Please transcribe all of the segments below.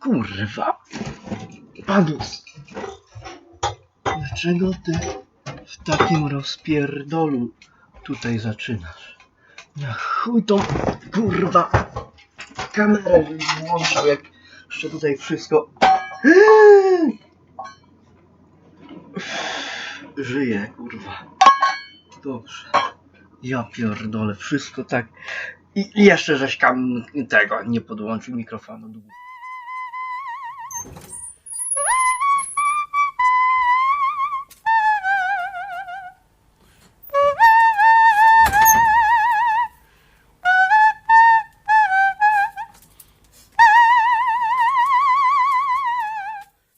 Kurwa. Padus. Dlaczego ty w takim rozpierdolu tutaj zaczynasz? Na chuj tą kurwa kamerę włączał, jak jeszcze tutaj wszystko żyje, kurwa. Dobrze. Ja pierdolę, wszystko tak. I jeszcze żeś kam tego nie podłączył mikrofonu.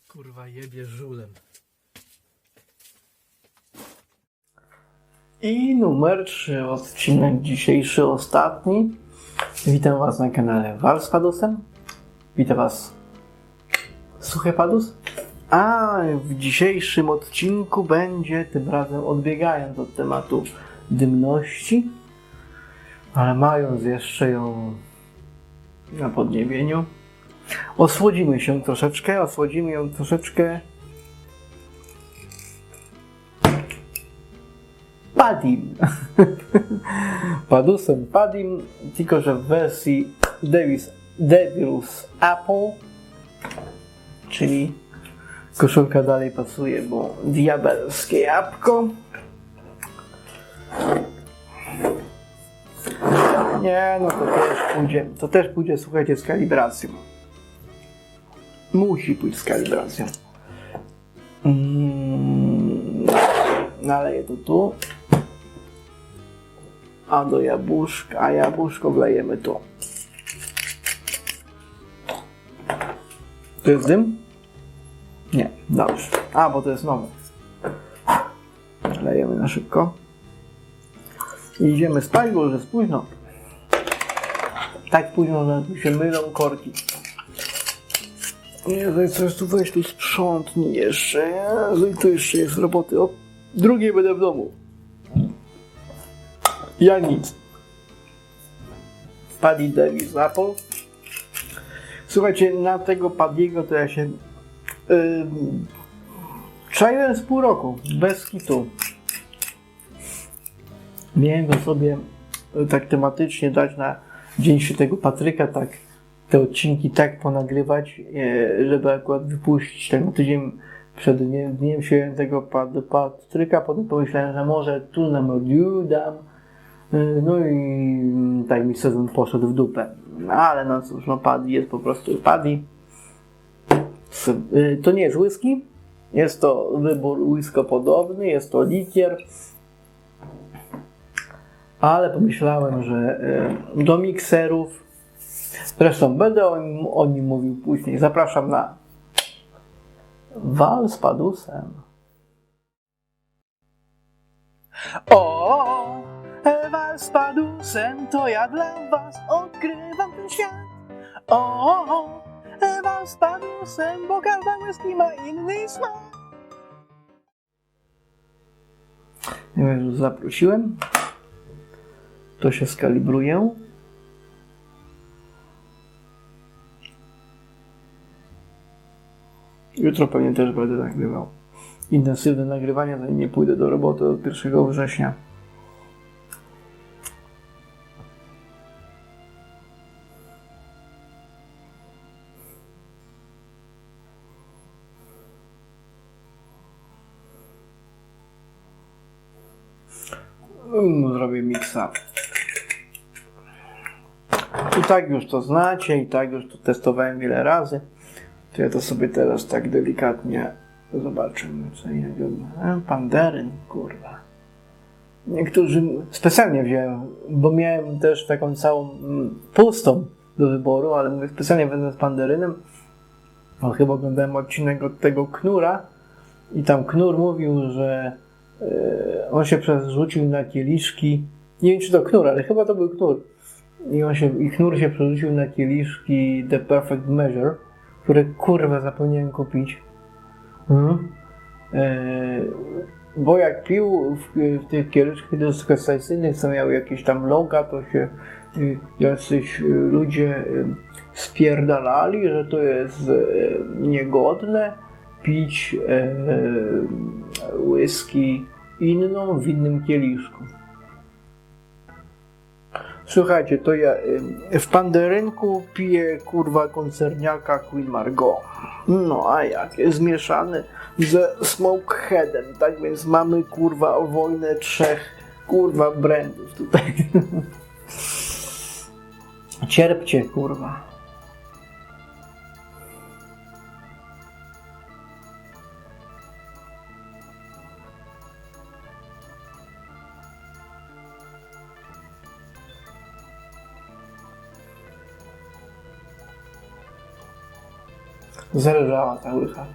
Kurwa jebie żulem. I numer 3, odcinek dzisiejszy, ostatni. Witam Was na kanale z Padusem. Witam Was Suchy Padus. A w dzisiejszym odcinku będzie, tym razem odbiegając od tematu dymności, ale mając jeszcze ją na podniebieniu, osłodzimy się troszeczkę, osłodzimy ją troszeczkę Padim. Padusem Padim, tylko że w wersji Davis, Devil's Apple, czyli koszulka dalej pasuje, bo diabelskie jabłko. Nie, no to też pójdzie, to też pójdzie, słuchajcie, z kalibracją. Musi pójść z kalibracją. Mm, naleję to tu. A do jabłuszka, a jabłuszko wlejemy tu. To jest dym? Nie, dobrze. A, bo to jest nowe. Lejemy na szybko. I idziemy spać, bo już jest późno. Tak późno, że się mylą korki. Jezu, coś tu weź tu sprzątnij jeszcze. Jezu, i tu jeszcze jest roboty. O drugiej będę w domu. Ja nic. Paddy Davis Apple. Słuchajcie, na tego Paddiego to ja się yy, czaiłem z pół roku, bez kitu. Miałem go sobie y, tak tematycznie dać na Dzień Świętego Patryka, tak te odcinki tak ponagrywać, e, żeby akurat wypuścić na tydzień przed dniem, dniem Świętego Pat- Patryka. Potem pomyślałem, że może tu na Modiu dam. E, No i mm, tak mi sezon poszedł w dupę. No, Ale no cóż, no Paddy jest po prostu Paddy. To nie jest whisky. Jest to wybór whisky podobny, jest to likier. Ale pomyślałem, że y, do mikserów. Zresztą będę o nim, o nim mówił później. Zapraszam na Wal z Padusem. Z Padusem, to ja dla was odkrywam ten świat. O, wal z Padusem, bo każda whisky ma inny smak. Ja już zaprosiłem. To się skalibruje. Jutro pewnie też będę nagrywał. Intensywne nagrywania, zanim nie pójdę do roboty od 1 września. Zrobię miksa. I tak już to znacie, i tak już to testowałem wiele razy. To ja to sobie teraz tak delikatnie zobaczymy, co innego. E, Panderyn, kurwa. Niektórzy specjalnie wziąłem, bo miałem też taką całą mm, pustą do wyboru, ale mówię specjalnie będę z Panderynem. No, chyba oglądałem odcinek od tego Knura i tam Knur mówił, że on się przerzucił na kieliszki. Nie wiem, czy to Knur, ale chyba to był Knur. I on się, i Knur się przerzucił na kieliszki The Perfect Measure, które kurwa zapomniałem kupić. Mhm. E, bo jak pił w, w tych kieliszkach degustacyjnych, co miały jakieś tam loga, to się y, jacyś ludzie y, spierdalali, że to jest y, niegodne pić y, whisky inną w innym kieliszku. Słuchajcie, to ja y, w Panderynku piję kurwa koncerniaka Queen Margot. No a jak? Zmieszany ze Smokeheadem, tak więc mamy kurwa wojnę trzech kurwa brandów tutaj. Cierpcie kurwa. Zależała ta łycha.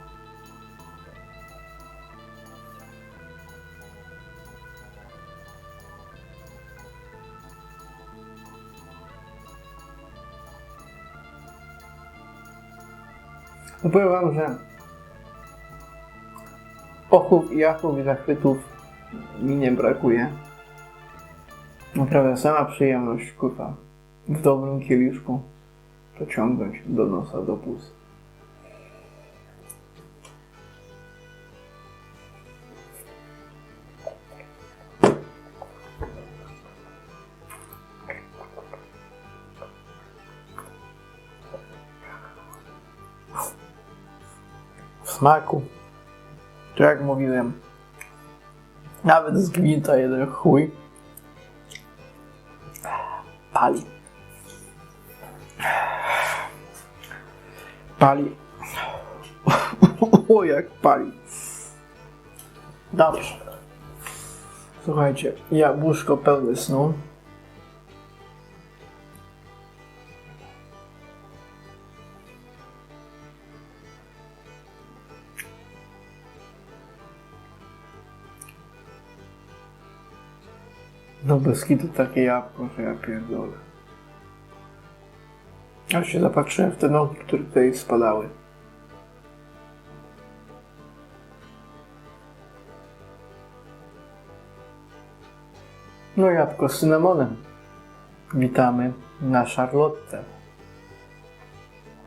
No powiem wam, że ochów i achów i zachwytów mi nie brakuje. Naprawdę sama przyjemność, kurwa, w dobrym kieliszku pociągnąć do nosa, do pust. Smaku. To jak mówiłem, nawet zgnięta jeden chuj pali. Pali. O, jak pali. Dobrze. Słuchajcie, jabłuszko pełne snu. No bez takie jabłko, że ja pierdolę. Ja się zapatrzyłem w te nogi, które tutaj spadały. No jabłko z cynamonem. Witamy na Charlotte.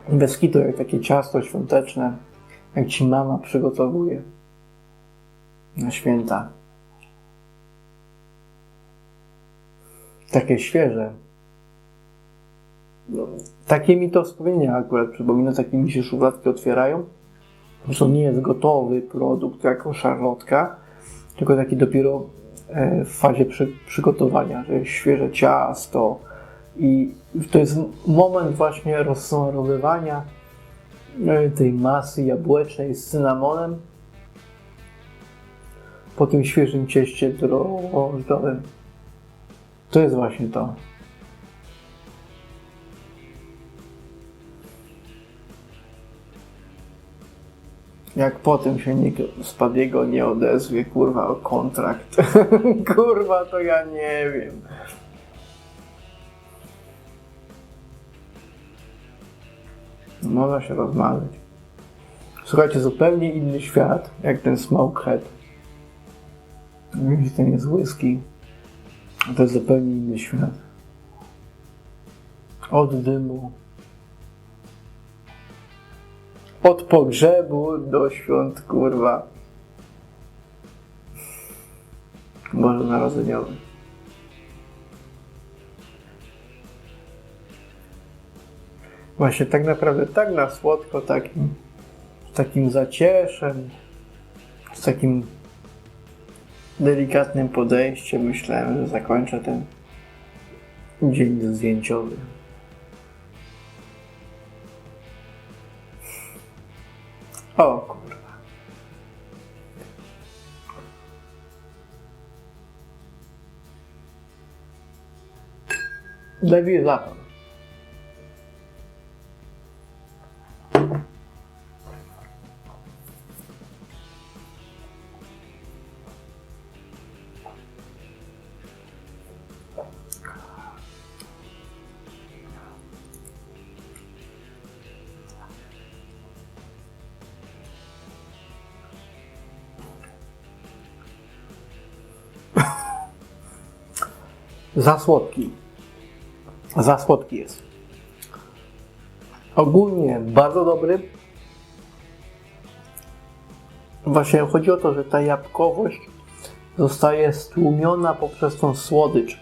Bez kitu jak takie ciasto świąteczne, jak ci mama przygotowuje na święta. Takie świeże. No, takie mi to wspomnienia akurat przypomina, takie mi się szufladki otwierają. To nie jest gotowy produkt jako szarlotka, tylko taki dopiero e, w fazie przy, przygotowania, że jest świeże ciasto i to jest moment właśnie rozsmarowywania e, tej masy jabłecznej z cynamonem po tym świeżym cieście drożdżowym. To jest właśnie to. Jak potem się nikt z Padiego nie odezwie, kurwa, o kontrakt. kurwa, to ja nie wiem. Można się rozmawiać. Słuchajcie, zupełnie inny świat, jak ten Smokehead. Jeśli ten jest whisky, to jest zupełnie inny świat. Od dymu. Od pogrzebu do świąt, kurwa. Boże Narodzeniowy. Właśnie tak naprawdę tak na słodko, takim, z takim zacieszem, z takim delikatnym podejściem myślałem, że zakończę ten dzień zdjęciowy. O kurwa. Lewi zapał. Za słodki. Za słodki jest. Ogólnie bardzo dobry. Właśnie chodzi o to, że ta jabłkowość zostaje stłumiona poprzez tą słodycz.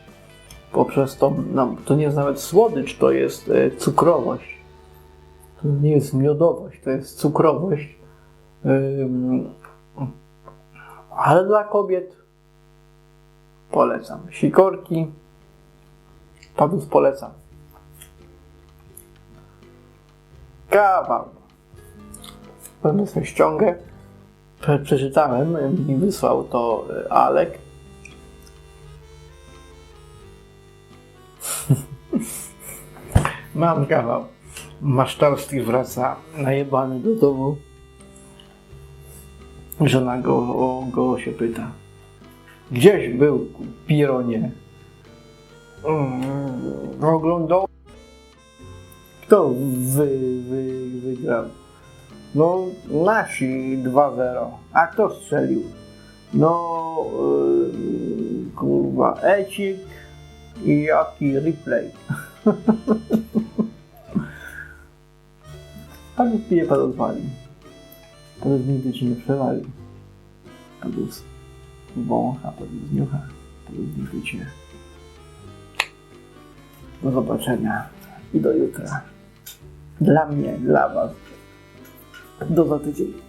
Poprzez tą, no, to nie jest nawet słodycz, to jest e, cukrowość. To nie jest miodowość, to jest cukrowość. Ale dla kobiet polecam. Sikorki, padów polecam. Kawał. Pewnie sobie ściągę. Prze- Przeczytałem, mi wysłał to y, Alek. Mam kawał. Masztalski wraca najebany do domu. Żona go, go się pyta. Gdzieś był, Pironie? Mm, oglądał. Kto wy, wy, wygrał? No, nasi 2-0. A kto strzelił? No, yy, kurwa, Ecik i jaki replay. Pan pije, pan odwali. Pan nigdy ci nie przewali. Pan wącha, pan zniucha, cię. Do zobaczenia i do jutra. Dla mnie, dla was. Do za tydzień.